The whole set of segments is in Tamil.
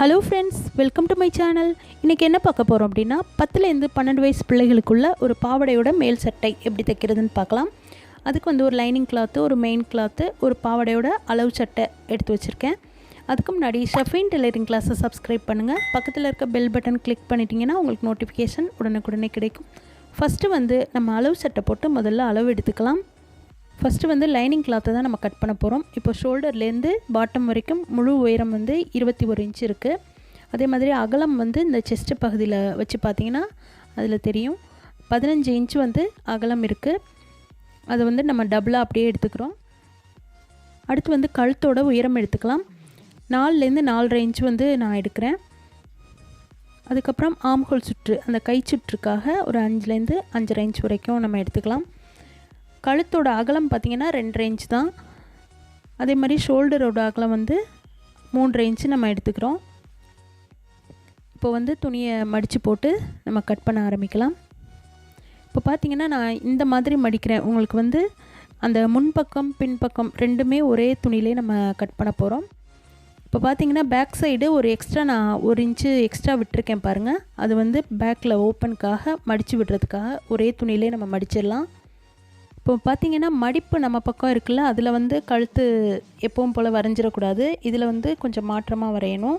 Hello friends welcome to my channel இன்றைக்கி என்ன பார்க்க போகிறோம் அப்படின்னா பத்துலேருந்து பன்னெண்டு வயசு பிள்ளைகளுக்குள்ள ஒரு பாவாடையோட மேல் சட்டை எப்படி தைக்கிறதுன்னு பார்க்கலாம். அதுக்கு வந்து ஒரு லைனிங் கிளாத்து ஒரு மெயின் கிளாத்து ஒரு பாவடையோட அளவு சட்டை எடுத்து வச்சுருக்கேன். அதுக்கு முன்னாடி ஷஃபின் டெய்லரிங் கிளாஸை சப்ஸ்கிரைப் பண்ணுங்கள் பக்கத்தில் இருக்க பெல் பட்டன் கிளிக் பண்ணிட்டீங்கன்னா உங்களுக்கு நோட்டிஃபிகேஷன் உடனுக்குடனே கிடைக்கும். ஃபஸ்ட்டு வந்து நம்ம அளவு சட்டை போட்டு முதல்ல அளவு எடுத்துக்கலாம். ஃபஸ்ட்டு வந்து லைனிங் கிளாத்தை தான் நம்ம கட் பண்ண போகிறோம் இப்போ ஷோல்டர்லேருந்து பாட்டம் வரைக்கும் முழு உயரம் வந்து இருபத்தி ஒரு இன்ச் இருக்குது அதே மாதிரி அகலம் வந்து இந்த செஸ்ட்டு பகுதியில் வச்சு பார்த்தீங்கன்னா அதில் தெரியும். பதினஞ்சு இன்ச் வந்து அகலம் இருக்குது அதை வந்து நம்ம டபுளாக அப்படியே எடுத்துக்கிறோம். அடுத்து வந்து கழுத்தோட உயரம் எடுத்துக்கலாம். நாலுலேருந்து நாலரை இன்ச் வந்து நான் எடுக்கிறேன். அதுக்கப்புறம் ஆம்ஹோல் சுற்று அந்த கை சுற்றுக்காக ஒரு அஞ்சுலேருந்து அஞ்சரை இன்ச் வரைக்கும் நம்ம எடுத்துக்கலாம். கழுத்தோட அகலம் பார்த்திங்கன்னா ரெண்டரை ரேஞ்ச் தான். அதே மாதிரி ஷோல்டரோட அகலம் வந்து மூன்றரை இன்ச்சு நம்ம எடுத்துக்கிறோம். இப்போ வந்து துணியை மடித்து போட்டு நம்ம கட் பண்ண ஆரம்பிக்கலாம். இப்போ பார்த்திங்கன்னா நான் இந்த மாதிரி மடிக்கிறேன். உங்களுக்கு வந்து அந்த முன்பக்கம் பின்பக்கம் ரெண்டுமே ஒரே துணியிலே நம்ம கட் பண்ண போகிறோம் இப்போ பார்த்தீங்கன்னா பேக் சைடு ஒரு எக்ஸ்ட்ரா நான் ஒரு இன்ச்சு எக்ஸ்ட்ரா விட்டுருக்கேன் பாருங்கள் அது வந்து பேக்கில் ஓப்பனுக்காக மடித்து விடுறதுக்காக ஒரே துணியிலே நம்ம மடிச்சிடலாம். இப்போ பார்த்தீங்கன்னா மடிப்பு நம்ம பக்கம் இருக்குல்ல அதில் வந்து கழுத்து எப்பவும் போல் வரைஞ்சிடக்கூடாது. இதில் வந்து கொஞ்சம் மாற்றமாக வரையணும்.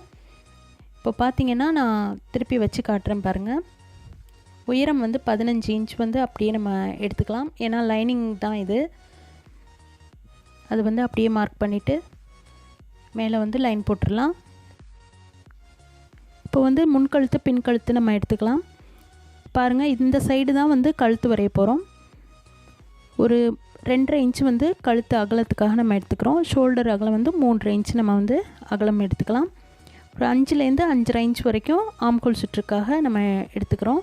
இப்போ பார்த்தீங்கன்னா நான் திருப்பி வச்சு காட்டுறேன் பாருங்கள் உயரம் வந்து பதினஞ்சு இன்ச் வந்து அப்படியே நம்ம எடுத்துக்கலாம். ஏன்னா லைனிங் தான் இது. அது வந்து அப்படியே மார்க் பண்ணிவிட்டு மேலே வந்து லைன் போட்டுடலாம். இப்போ வந்து முன்கழுத்து பின்கழுத்து நம்ம எடுத்துக்கலாம். பாருங்கள் இந்த சைடு தான் வந்து கழுத்து வரைய போகிறோம் ஒரு ரெண்டரை இன்ச் வந்து கழுத்து அகலத்துக்காக நம்ம எடுத்துக்கிறோம். ஷோல்டர் அகலம் வந்து மூன்றரை இன்ச் நம்ம வந்து அகலம் எடுத்துக்கலாம். ஒரு அஞ்சுலேருந்து அஞ்சரை இன்ச் வரைக்கும் ஆம்கோல் சுற்றுக்காக நம்ம எடுத்துக்கிறோம்.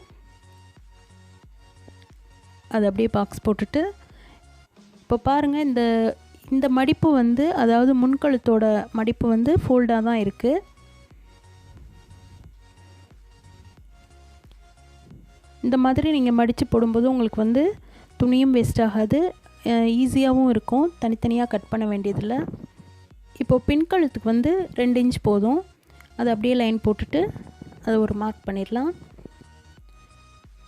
அது அப்படியே பாக்ஸ் போட்டுட்டு இப்போ பாருங்கள் இந்த இந்த மடிப்பு வந்து அதாவது முன்கழுத்தோட மடிப்பு வந்து ஃபோல்டாக தான் இருக்குது இந்த மாதிரி நீங்கள் மடித்து போடும்போது உங்களுக்கு வந்து துணியும் வேஸ்ட் ஆகாது. ஈஸியாகவும் இருக்கும். தனித்தனியாக கட் பண்ண வேண்டியதில்லை. இப்போது பின்கழுத்துக்கு வந்து ரெண்டு இன்ச் போதும். அதை அப்படியே லைன் போட்டுட்டு அதை ஒரு மார்க் பண்ணிடலாம்.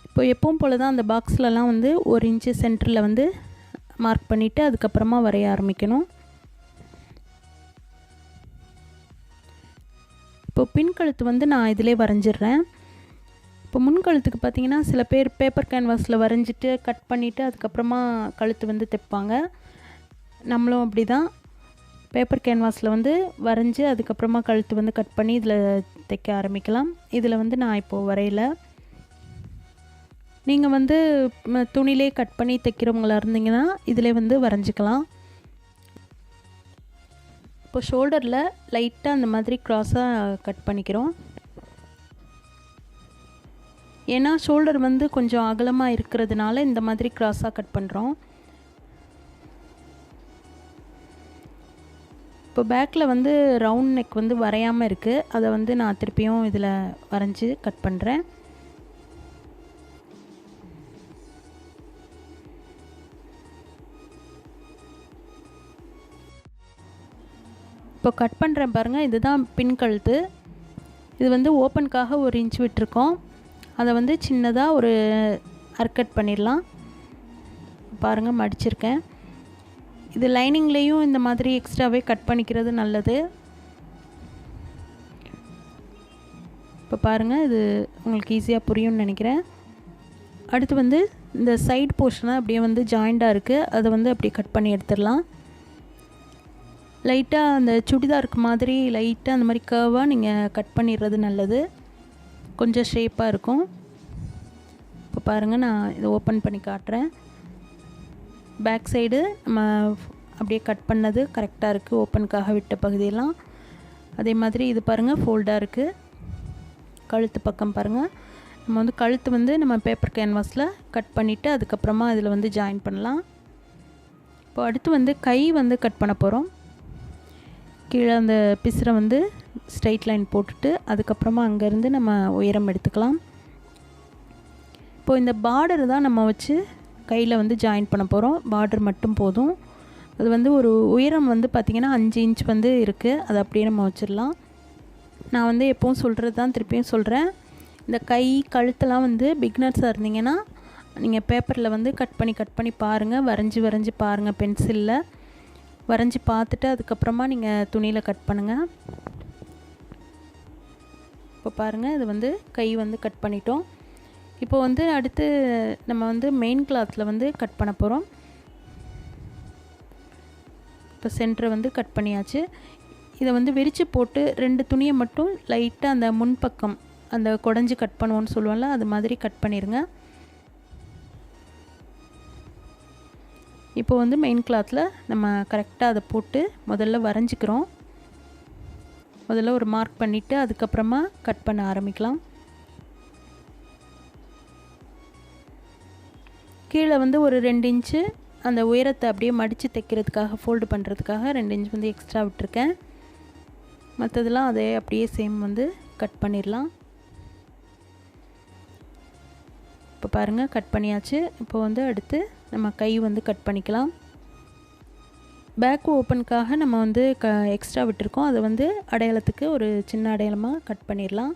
இப்போ எப்பவும் போல் தான் அந்த பாக்ஸ்லலாம் வந்து ஒரு இன்ச்சு சென்டரில் வந்து மார்க் பண்ணிவிட்டு அதுக்கப்புறமா வரைய ஆரம்பிக்கணும். இப்போ பின்கழுத்து வந்து நான் இதிலே வரைஞ்சிடுறேன். இப்போ முன்கழுத்துக்கு பார்த்தீங்கன்னா சில பேர் பேப்பர் கேன்வாஸில் வரைஞ்சிட்டு கட் பண்ணிவிட்டு அதுக்கப்புறமா கழுத்து வந்து தைப்பாங்க. நம்மளும் அப்படி தான் பேப்பர் கேன்வாஸில் வந்து வரைஞ்சி அதுக்கப்புறமா கழுத்து வந்து கட் பண்ணி இதில் தைக்க ஆரம்பிக்கலாம். இதில் வந்து நான் இப்போது வரையலை. நீங்கள் வந்து துணிலே கட் பண்ணி தைக்கிறவங்களா இருந்தீங்கன்னா இதிலே வந்து வரைஞ்சிக்கலாம். இப்போ ஷோல்டரில் லைட்டாக அந்த மாதிரி க்ராஸாக கட் பண்ணிக்கிறோம். ஏன்னா ஷோல்டர் வந்து கொஞ்சம் அகலமாக இருக்கிறதுனால இந்த மாதிரி க்ராஸாக கட் பண்ணுறோம் இப்போ பேக்கில் வந்து ரவுண்ட் நெக் வந்து வரையாமல் இருக்குது அதை வந்து நான் திருப்பியும் இதில் வரைஞ்சி கட் பண்ணுறேன் இப்போ கட் பண்ணுறேன் பாருங்கள் இதுதான் பின் கழுத்து. இது வந்து ஓப்பனுக்காக ஒரு இன்ச் விட்டுருக்கோம். அதை வந்து சின்னதாக ஒரு அர்கட் பண்ணிடலாம். பாருங்கள் மடிச்சிருக்கேன். இது லைனிங்லேயும் இந்த மாதிரி எக்ஸ்ட்ராவே கட் பண்ணிக்கிறது நல்லது. இப்போ பாருங்கள் இது உங்களுக்கு ஈஸியாக புரியும்னு நினைக்கிறேன். அடுத்து வந்து இந்த சைட் போர்ஷனாக அப்படியே வந்து ஜாயிண்டாக இருக்குது அதை வந்து அப்படியே கட் பண்ணி எடுத்துடலாம். லைட்டாக அந்த சுடிதாருக்கு மாதிரி லைட்டாக அந்த மாதிரி கர்வாக நீங்கள் கட் பண்ணிடுறது நல்லது. கொஞ்சம் ஷேப்பாக இருக்கும். இப்போ பாருங்கள் நான் இதை ஓப்பன் பண்ணி காட்டுறேன். பேக் சைடு நம்ம அப்படியே கட் பண்ணது கரெக்டாக இருக்குது ஓப்பனுக்காக விட்ட பகுதியெல்லாம். அதே மாதிரி இது பாருங்கள் ஃபோல்டாக இருக்குது கழுத்து பக்கம் பாருங்கள் நம்ம வந்து கழுத்து வந்து நம்ம பேப்பர் கேன்வாஸில் கட் பண்ணிவிட்டு அதுக்கப்புறமா இதில் வந்து ஜாயின் பண்ணலாம். இப்போ அடுத்து வந்து கை வந்து கட் பண்ண போகிறோம் கீழே அந்த பிசுரை வந்து ஸ்ட்ரைட் லைன் போட்டுட்டு அதுக்கப்புறமா அங்கேருந்து நம்ம உயரம் எடுத்துக்கலாம். இப்போது இந்த பார்டர் தான் நம்ம வச்சு கையில் வந்து ஜாயின் பண்ண போகிறோம். பார்டர் மட்டும் போதும். அது வந்து ஒரு உயரம் வந்து பார்த்திங்கன்னா அஞ்சு இன்ச் வந்து இருக்குது. அதை அப்படியே நம்ம வச்சிடலாம். நான் வந்து எப்போவும் சொல்கிறது தான் திருப்பியும் சொல்கிறேன். இந்த கை கழுத்தெல்லாம் வந்து பிக்னர்ஸாக இருந்தீங்கன்னா நீங்கள் பேப்பரில் வந்து கட் பண்ணி கட் பண்ணி பாருங்கள். வரைஞ்சி வரைஞ்சி பாருங்கள். பென்சிலில் வரைஞ்சி பார்த்துட்டு அதுக்கப்புறமா நீங்கள் துணியில் கட் பண்ணுங்கள். பாருங்கள் இது வந்து கை வந்து கட் பண்ணிட்டோம். இப்போ வந்து அடுத்து நம்ம வந்து மெயின் கிளாத்தில் வந்து கட் பண்ண போகிறோம் இப்போ சென்டரை வந்து கட் பண்ணியாச்சு. இதை வந்து விரித்து போட்டு ரெண்டு துணியை மட்டும் லைட்டாக அந்த முன்பக்கம் அந்த குடஞ்சி கட் பண்ணுவோன்னு சொல்லுவோம்ல அது மாதிரி கட் பண்ணிடுங்க இப்போ வந்து மெயின் கிளாத்தில் நம்ம கரெக்டாக அதை போட்டு முதல்ல வரைஞ்சிக்கிறோம். முதல்ல ஒரு மார்க் பண்ணிவிட்டு அதுக்கப்புறமா கட் பண்ண ஆரம்பிக்கலாம். கீழே வந்து ஒரு ரெண்டு இன்ச்சு அந்த உயரத்தை அப்படியே மடித்து தைக்கிறதுக்காக ஃபோல்டு பண்ணுறதுக்காக ரெண்டு இன்ச் வந்து எக்ஸ்ட்ரா விட்டுருக்கேன். மற்றதெல்லாம் அதே அப்படியே சேம் வந்து கட் பண்ணிடலாம் இப்போ பாருங்கள் கட் பண்ணியாச்சு. இப்போ வந்து அடுத்து நம்ம கை வந்து கட் பண்ணிக்கலாம். பேக் ஓப்பனுக்காக நம்ம வந்து க எக்ஸ்ட்ரா விட்டுருக்கோம். அதை வந்து அடையாளத்துக்கு ஒரு சின்ன அடையாளமாக கட் பண்ணிடலாம்.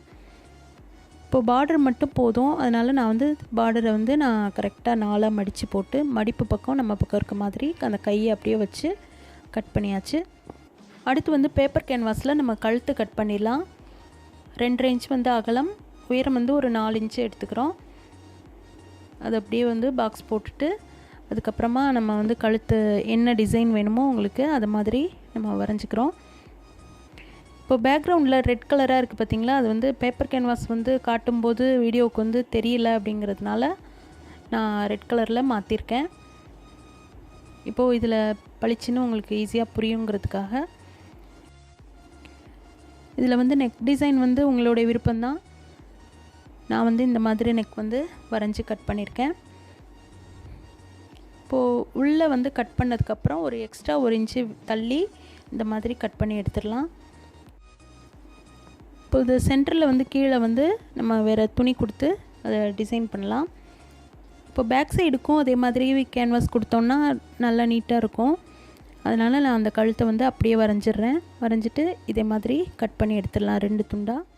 இப்போது பார்டர் மட்டும் போதும். அதனால் நான் வந்து பார்டரை வந்து நான் கரெக்டாக நாலாக மடித்து போட்டு மடிப்பு பக்கம் நம்ம பக்கம் இருக்க மாதிரி அந்த கையை அப்படியே வச்சு கட் பண்ணியாச்சு. அடுத்து வந்து பேப்பர் கேன்வாஸில் நம்ம கழுத்து கட் பண்ணிடலாம். ரெண்டரை இன்ச் வந்து அகலம் உயரம் வந்து ஒரு நாலு இன்ச்சு எடுத்துக்கிறோம். அது அப்படியே வந்து பாக்ஸ் போட்டுட்டு அதுக்கப்புறமா நம்ம வந்து கழுத்து என்ன டிசைன் வேணுமோ உங்களுக்கு அது மாதிரி நம்ம வரைஞ்சிக்கிறோம். இப்போ பேக்ரவுண்டில் ரெட் கலராக இருக்குது பார்த்தீங்களா? அது வந்து பேப்பர் கேன்வாஸ் வந்து காட்டும்போது வீடியோவுக்கு வந்து தெரியல அப்படிங்கிறதுனால நான் ரெட் கலரில் மாற்றிருக்கேன் இப்போது இதில் பளிச்சுன்னு உங்களுக்கு ஈஸியாக புரியுங்கிறதுக்காக. இதில் வந்து நெக் டிசைன் வந்து உங்களுடைய விருப்பம்தான். நான் வந்து இந்த மாதிரி நெக் வந்து வரைஞ்சி கட் பண்ணியிருக்கேன். இப்போது உள்ளே வந்து கட் பண்ணதுக்கப்புறம் ஒரு எக்ஸ்ட்ரா ஒரு இன்ச்சு தள்ளி இந்த மாதிரி கட் பண்ணி எடுத்துடலாம். இப்போ இது சென்டரில் வந்து கீழே வந்து நம்ம வேறு துணி கொடுத்து அதை டிசைன் பண்ணலாம். இப்போ பேக் சைடுக்கும் அதே மாதிரி கேன்வாஸ் கொடுத்தோன்னா நல்லா நீட்டாக இருக்கும். அதனால் நான் அந்த கழுத்தை வந்து அப்படியே வரைஞ்சிடுறேன். வரைஞ்சிட்டு இதே மாதிரி கட் பண்ணி எடுத்துடலாம் ரெண்டு துண்டாக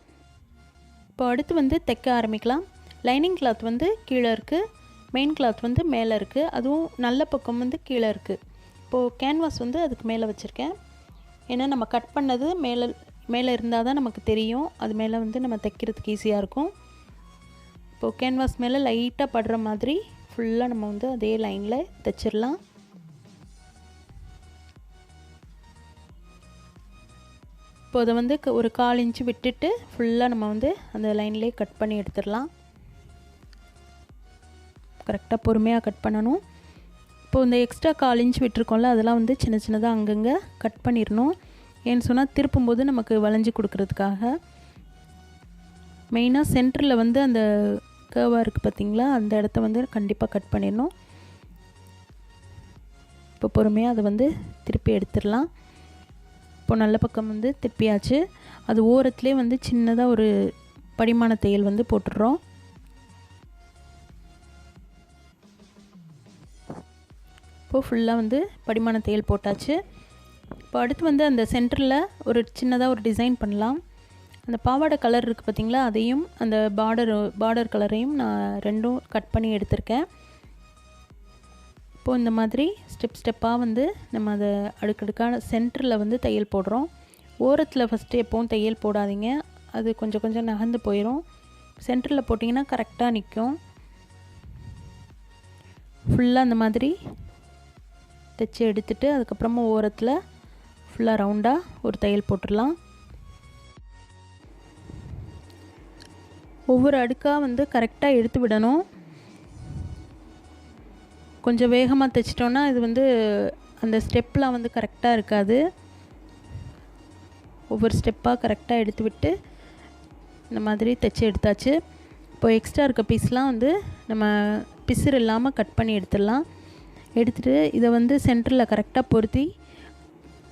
இப்போ அடுத்து வந்து தைக்க ஆரம்பிக்கலாம். லைனிங் கிளாத் வந்து கீழே இருக்குது மெயின் கிளாத் வந்து மேலே இருக்குது அதுவும் நல்ல பக்கம் வந்து கீழே இருக்குது இப்போது கேன்வாஸ் வந்து அதுக்கு மேலே வச்சுருக்கேன். ஏன்னா நம்ம கட் பண்ணது மேலே மேலே இருந்தால் தான் நமக்கு தெரியும். அது மேலே வந்து நம்ம தைக்கிறதுக்கு ஈஸியாக இருக்கும். இப்போது கேன்வாஸ் மேலே லைட்டாக படுற மாதிரி ஃபுல்லாக நம்ம வந்து அதே லைனில் தைச்சிடலாம். இப்போ அதை வந்து ஒரு கால் இன்ச்சு விட்டுட்டு ஃபுல்லாக நம்ம வந்து அந்த லைன்லேயே கட் பண்ணி எடுத்துடலாம். கரெக்டாக பொறுமையாக கட் பண்ணணும். இப்போ இந்த எக்ஸ்ட்ரா கால் இன்ச் விட்டுருக்கோம்ல அதெல்லாம் வந்து சின்ன சின்னதாக அங்கங்கே கட் பண்ணிடணும் ஏன்னு சொன்னால் திருப்பும்போது நமக்கு வளைஞ்சி கொடுக்கறதுக்காக. மெயினாக சென்டரில் வந்து அந்த கேர்வாக இருக்குது பார்த்திங்களா அந்த இடத்த வந்து கண்டிப்பாக கட் பண்ணிடணும் இப்போ பொறுமையாக அதை வந்து திருப்பி எடுத்துடலாம் இப்போ நல்ல பக்கம் வந்து திருப்பியாச்சு. அது ஓரத்துலேயே வந்து சின்னதாக ஒரு படிமான தையல் வந்து போட்டுடுறோம் இப்போது ஃபுல்லாக வந்து படிமான தையல் போட்டாச்சு. இப்போ அடுத்து வந்து அந்த சென்டரில் ஒரு சின்னதாக ஒரு டிசைன் பண்ணலாம். அந்த பாவாடை கலர் இருக்குது பார்த்திங்களா அதையும் அந்த பார்டர் பார்டர் கலரையும் நான் ரெண்டும் கட் பண்ணி எடுத்திருக்கேன். இப்போது இந்த மாதிரி ஸ்டெப் ஸ்டெப்பாக வந்து நம்ம அதை அடுக்கடுக்கான சென்டரில் வந்து தையல் போடுறோம். ஓரத்தில் ஃபஸ்ட்டு எப்போவும் தையல் போடாதீங்க. அது கொஞ்சம் கொஞ்சம் நகர்ந்து போயிடும் சென்டரில் போட்டிங்கன்னா கரெக்டாக நிற்கும். ஃபுல்லாக அந்த மாதிரி தைச்சி எடுத்துட்டு அதுக்கப்புறமா ஓரத்தில் ஃபுல்லாக ரவுண்டாக ஒரு தையல் போட்டுடலாம். ஒவ்வொரு அடுக்காக வந்து கரெக்டாக எடுத்து விடணும். கொஞ்சம் வேகமாக தைச்சிட்டோன்னா இது வந்து அந்த ஸ்டெப்லாம் வந்து கரெக்டாக இருக்காது. ஒவ்வொரு ஸ்டெப்பாக கரெக்டாக எடுத்து விட்டு இந்த மாதிரி தைச்சி எடுத்தாச்சு. இப்போ எக்ஸ்ட்ரா இருக்க பீஸ்லாம் வந்து நம்ம பிசுறு இல்லாமல் கட் பண்ணி எடுத்துடலாம். எடுத்துகிட்டு இதை வந்து சென்டரில் கரெக்டாக பொருத்தி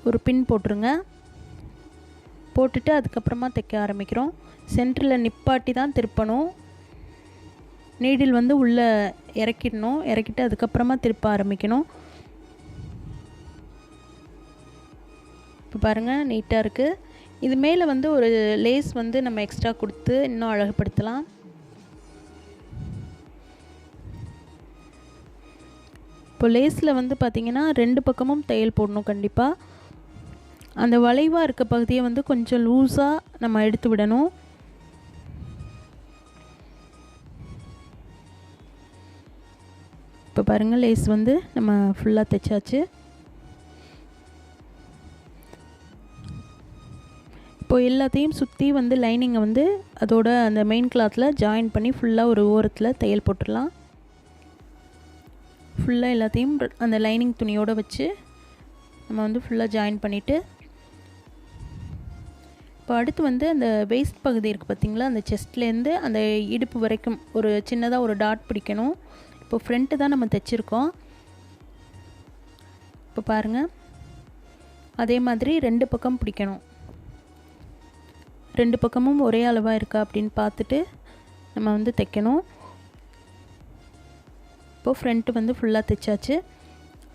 ஒரு பின் போட்டுருங்க. போட்டுட்டு அதுக்கப்புறமா தைக்க ஆரம்பிக்கிறோம். சென்டரில் நிப்பாட்டி தான் திருப்பணும். நீடில் வந்து உள்ளே இறக்கிடணும். இறக்கிட்டு அதுக்கப்புறமா திருப்ப ஆரம்பிக்கணும். இப்போ பாருங்கள் நீட்டாக இருக்குது இது மேலே வந்து ஒரு லேஸ் வந்து நம்ம எக்ஸ்ட்ரா கொடுத்து இன்னும் அழகுபடுத்தலாம். இப்போ லேஸில் வந்து பார்த்திங்கன்னா ரெண்டு பக்கமும் தையல் போடணும் கண்டிப்பாக அந்த வளைவாக இருக்க பகுதியை வந்து கொஞ்சம் லூஸாக நம்ம எடுத்து விடணும். இப்போ பாருங்கள் லேஸ் வந்து நம்ம ஃபுல்லாக தைச்சாச்சு. இப்போ எல்லாத்தையும் சுற்றி வந்து லைனிங்கை வந்து அதோட அந்த மெயின் கிளாத்தில் ஜாயின் பண்ணி ஃபுல்லாக ஒரு ஓரத்தில் தையல் போட்டுடலாம். ஃபுல்லாக எல்லாத்தையும் அந்த லைனிங் துணியோடு வச்சு நம்ம வந்து ஃபுல்லாக ஜாயின் பண்ணிவிட்டு இப்போ அடுத்து வந்து அந்த வேஸ்ட் பகுதி இருக்குது பார்த்திங்களா அந்த செஸ்ட்லேருந்து அந்த இடுப்பு வரைக்கும் ஒரு சின்னதாக ஒரு டாட் பிடிக்கணும். இப்போ ஃப்ரண்ட்டு தான் நம்ம தைச்சிருக்கோம். இப்போ பாருங்கள் அதே மாதிரி ரெண்டு பக்கம் பிடிக்கணும். ரெண்டு பக்கமும் ஒரே அளவாக இருக்கா அப்படின்னு பார்த்துட்டு நம்ம வந்து தைக்கணும். இப்போது ஃப்ரண்ட்டு வந்து ஃபுல்லாக தைச்சாச்சு.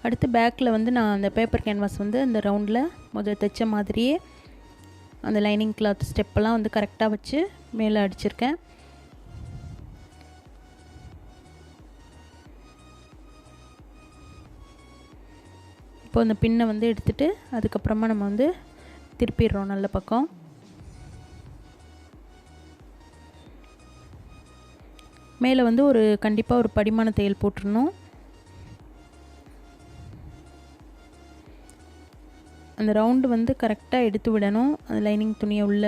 அடுத்து பேக்கில் வந்து நான் அந்த பேப்பர் கேன்வாஸ் வந்து அந்த ரவுண்டில் முதல் தைச்ச மாதிரியே அந்த லைனிங் கிளாத் ஸ்டெப்பெல்லாம் வந்து கரெக்டாக வச்சு மேலே அடிச்சிருக்கேன். இப்போ அந்த பின்னை வந்து எடுத்துகிட்டு அதுக்கப்புறமா நம்ம வந்து திருப்பிடுறோம் நல்ல பக்கம். மேலே வந்து ஒரு கண்டிப்பாக ஒரு படிமான தையல் போட்டுடணும் அந்த ரவுண்டு வந்து கரெக்டாக எடுத்து விடணும். அந்த லைனிங் துணியை உள்ள.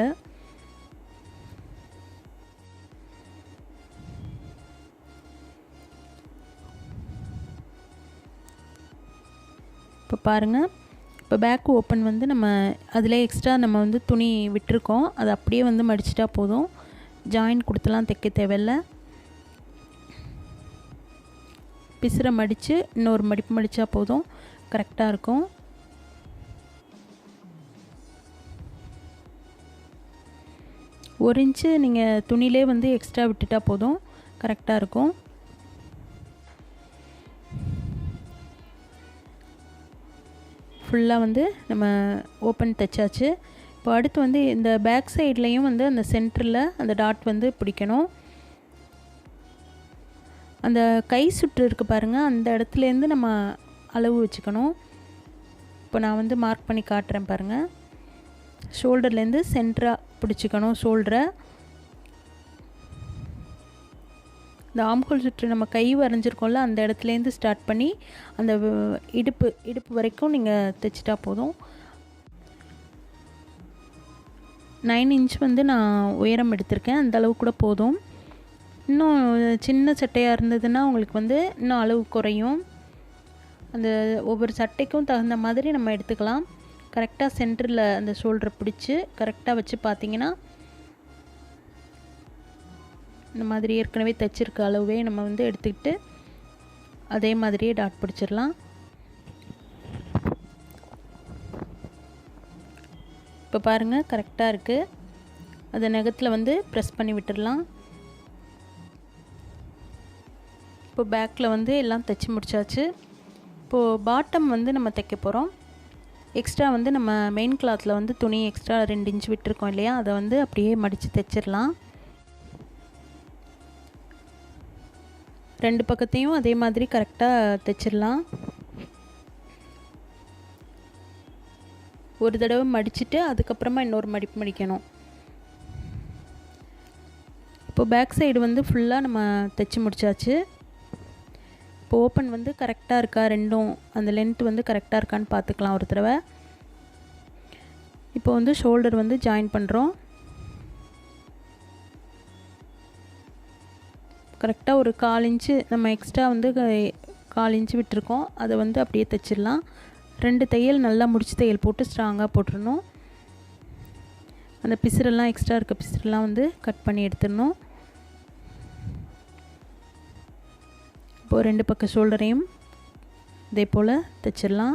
இப்போ பாருங்கள் இப்போ பேக் ஓப்பன் வந்து நம்ம அதில் எக்ஸ்ட்ரா நம்ம வந்து துணி விட்டுருக்கோம். அது அப்படியே வந்து மடிச்சிட்டா போதும். ஜாயின் கொடுத்துலாம் தைக்க தேவையில்லை. பிசுற மடித்து இன்னொரு மடிப்பு மடித்தா போதும். கரெக்டாக இருக்கும். ஒரு இன்ச்சு நீங்கள் துணியிலே வந்து எக்ஸ்ட்ரா விட்டுட்டா போதும். கரெக்டாக இருக்கும். ஃபுல்லாக வந்து நம்ம ஓப்பன் தைச்சாச்சு இப்போ அடுத்து வந்து இந்த பேக் சைட்லேயும் வந்து அந்த சென்டரில் அந்த டாட் வந்து பிடிக்கணும். அந்த கை சுற்று இருக்குது பாருங்கள் அந்த இடத்துலேருந்து நம்ம அளவு வச்சுக்கணும். இப்போ நான் வந்து மார்க் பண்ணி காட்டுறேன் பாருங்கள் ஷோல்டர்லேருந்து சென்டராக பிடிச்சிக்கணும் ஷோல்டரை இந்த ஆம்கோல் சுற்று நம்ம கை வரைஞ்சிருக்கோம்ல அந்த இடத்துலேருந்து ஸ்டார்ட் பண்ணி அந்த இடுப்பு இடுப்பு வரைக்கும் நீங்கள் தைச்சிட்டா போதும். நைன் இன்ச் வந்து நான் உயரம் எடுத்திருக்கேன் அந்த அளவு கூட போதும். இன்னும் சின்ன சட்டையாக இருந்ததுன்னா உங்களுக்கு வந்து இன்னும் அளவு குறையும். அந்த ஒவ்வொரு சட்டைக்கும் தகுந்த மாதிரி நம்ம எடுத்துக்கலாம். கரெக்டாக சென்டரில் அந்த ஷோல்டரை பிடிச்சி கரெக்டாக வச்சு பார்த்தீங்கன்னா இந்த மாதிரி ஏற்கனவே தைச்சிருக்க அளவே நம்ம வந்து எடுத்துக்கிட்டு அதே மாதிரியே டாட் பிடிச்சிடலாம். இப்போ பாருங்கள் கரெக்டாக இருக்குது அதை நகத்தில் வந்து ப்ரெஸ் பண்ணி விட்டுடலாம். இப்போ பேக்கில் வந்து எல்லாம் தைச்சி முடிச்சாச்சு. இப்போது பாட்டம் வந்து நம்ம தைக்க போகிறோம் எக்ஸ்ட்ரா வந்து நம்ம மெயின் கிளாத்தில் வந்து துணி எக்ஸ்ட்ரா ரெண்டு இன்ச் விட்டுருக்கோம் இல்லையா? அதை வந்து அப்படியே மடித்து தைச்சிடலாம். ரெண்டு பக்கத்தையும் அதே மாதிரி கரெக்டாக தைச்சிடலாம். ஒரு தடவை மடிச்சுட்டு அதுக்கப்புறமா இன்னொரு மடிப்பு மடிக்கணும். இப்போ பேக் சைடு வந்து ஃபுல்லாக நம்ம தைச்சி முடிச்சாச்சு. இப்போ ஓப்பன் வந்து கரெக்டாக இருக்கா ரெண்டும்? அந்த லென்த் வந்து கரெக்டாக இருக்கான்னு பார்த்துக்கலாம் ஒரு தடவை. இப்போ வந்து ஷோல்டர் வந்து ஜாயின் பண்ணுறோம் கரெக்டாக ஒரு கால் இன்ச்சு நம்ம எக்ஸ்ட்ரா வந்து கால் இன்ச்சு விட்டுருக்கோம். அதை வந்து அப்படியே தைச்சிடலாம். ரெண்டு தையல் நல்லா முடிச்சு தையல் போட்டு ஸ்ட்ராங்காக போட்டுடணும் அந்த பிசுரெல்லாம் எக்ஸ்ட்ரா இருக்க பிசுரெல்லாம் வந்து கட் பண்ணி எடுத்துடணும். இப்போது ரெண்டு பக்க ஷோல்டரையும் இதே போல் தைச்சிடலாம்.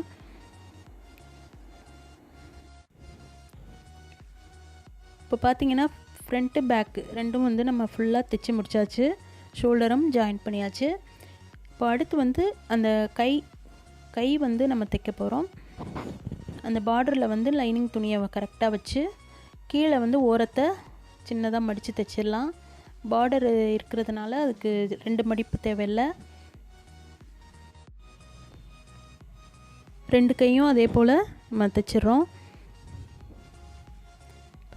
இப்போ பார்த்தீங்கன்னா ஃப்ரண்ட்டு பேக்கு ரெண்டும் வந்து நம்ம ஃபுல்லாக தைச்சி முடிச்சாச்சு. ஷோல்டரும் ஜாயின் பண்ணியாச்சு. இப்போ அடுத்து வந்து அந்த கை கை வந்து நம்ம தைக்க போகிறோம் அந்த பார்டரில் வந்து லைனிங் துணியை கரெக்டாக வச்சு கீழே வந்து ஓரத்தை சின்னதாக மடித்து தைச்சிடலாம். பார்டர் இருக்கிறதுனால அதுக்கு ரெண்டு மடிப்பு தேவையில்லை. ரெண்டு கையும் அதே போல் நம்ம தைச்சிட்றோம்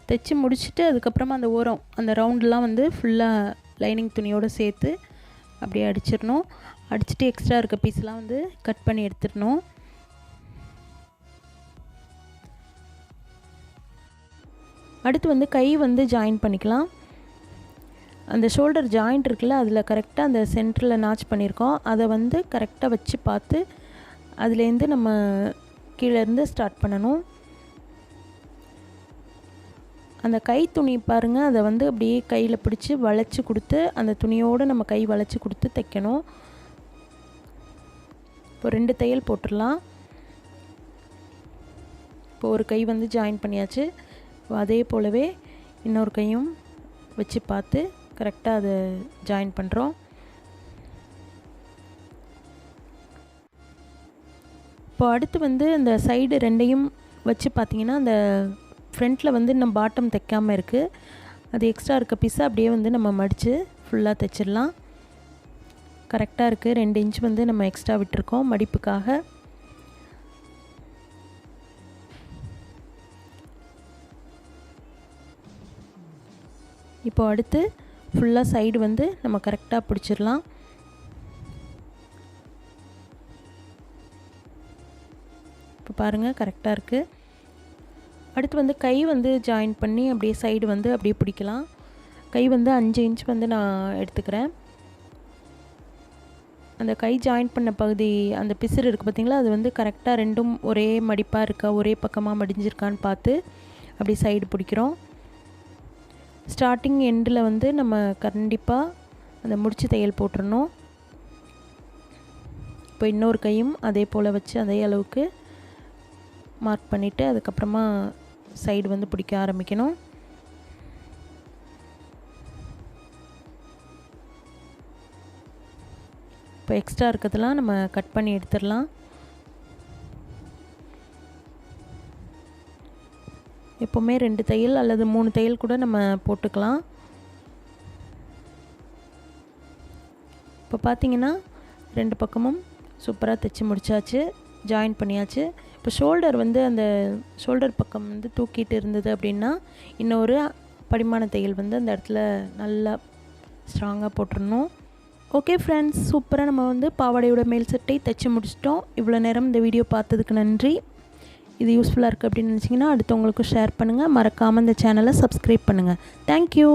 தைச்சி முடிச்சுட்டு அதுக்கப்புறமா அந்த ஓரம் அந்த ரவுண்டெலாம் வந்து ஃபுல்லாக லைனிங் துணியோடு சேர்த்து அப்படியே அடிச்சிடணும். அடிச்சுட்டு எக்ஸ்ட்ரா இருக்க பீஸ்லாம் வந்து கட் பண்ணி எடுத்துடணும். அடுத்து வந்து கை வந்து ஜாயின் பண்ணிக்கலாம். அந்த ஷோல்டர் ஜாயிண்ட் இருக்குல்ல அதில் கரெக்டாக அந்த சென்டரில் நாச் பண்ணியிருக்கோம். அதை வந்து கரெக்டாக வச்சு பார்த்து அதுலேருந்து நம்ம கீழேருந்து ஸ்டார்ட் பண்ணணும். அந்த கை துணி பாருங்கள் அதை வந்து அப்படியே கையில் பிடிச்சி வளைச்சி கொடுத்து அந்த துணியோடு நம்ம கை வளைச்சி கொடுத்து தைக்கணும். இப்போ ரெண்டு தையல் போட்டுடலாம். இப்போ ஒரு கை வந்து ஜாயின் பண்ணியாச்சு. அதே போலவே இன்னொரு கையும் வச்சு பார்த்து கரெக்டாக அதை ஜாயின் பண்ணுறோம் இப்போ அடுத்து வந்து இந்த சைடு ரெண்டையும் வச்சு பார்த்தீங்கன்னா அந்த ஃப்ரண்ட்டில் வந்து இன்னும் பாட்டம் தைக்காமல் இருக்குது அது எக்ஸ்ட்ரா இருக்க பீஸை அப்படியே வந்து நம்ம மடித்து ஃபுல்லாக தைச்சிடலாம். கரெக்டாக இருக்குது ரெண்டு இன்ச் வந்து நம்ம எக்ஸ்ட்ரா விட்டுருக்கோம் மடிப்புக்காக. இப்போ அடுத்து ஃபுல்லாக சைடு வந்து நம்ம கரெக்டாக பிடிச்சிடலாம். இப்போ பாருங்கள் கரெக்டாக இருக்குது அடுத்து வந்து கை வந்து ஜாயின் பண்ணி அப்படியே சைடு வந்து அப்படியே பிடிக்கலாம். கை வந்து அஞ்சு இன்ச் வந்து நான் எடுத்துக்கிறேன். அந்த கை ஜாயின் பண்ண பகுதி அந்த பிசுறு இருக்குது பார்த்திங்களா அது வந்து கரெக்டாக ரெண்டும் ஒரே மடிப்பாக இருக்கா ஒரே பக்கமாக மடிஞ்சிருக்கான்னு பார்த்து அப்படி சைடு பிடிக்கிறோம். ஸ்டார்டிங் எண்டில் வந்து நம்ம கண்டிப்பாக அந்த முடிச்சு தையல் போட்டுடணும் இப்போ இன்னொரு கையும் அதே போல் வச்சு அதே அளவுக்கு மார்க் பண்ணிவிட்டு அதுக்கப்புறமா சைடு வந்து பிடிக்க ஆரம்பிக்கணும். இப்போ எக்ஸ்ட்ரா இருக்கிறதெல்லாம் நம்ம கட் பண்ணி எடுத்துடலாம். எப்போவுமே ரெண்டு தையல் அல்லது மூணு தையல் கூட நம்ம போட்டுக்கலாம். இப்போ பார்த்தீங்கன்னா ரெண்டு பக்கமும் சூப்பராக தைச்சி முடிச்சாச்சு. ஜாயின் பண்ணியாச்சு. இப்போ ஷோல்டர் வந்து அந்த ஷோல்டர் பக்கம் வந்து தூக்கிட்டு இருந்தது அப்படின்னா இன்னொரு படிமான தையல் வந்து அந்த இடத்துல நல்லா ஸ்ட்ராங்காக போட்டுடணும் ஓகே ஃப்ரெண்ட்ஸ் சூப்பராக நம்ம வந்து பாவாடையோட மேல் சட்டை தைச்சி முடிச்சிட்டோம். இவ்வளோ நேரம் இந்த வீடியோ பார்த்ததுக்கு நன்றி. இது யூஸ்ஃபுல்லாக இருக்குது அப்படின்னு நினச்சிங்கன்னா அடுத்தவங்களுக்கும் ஷேர் பண்ணுங்கள் மறக்காமல் இந்த சேனலை சப்ஸ்கிரைப் பண்ணுங்கள் தேங்க்யூ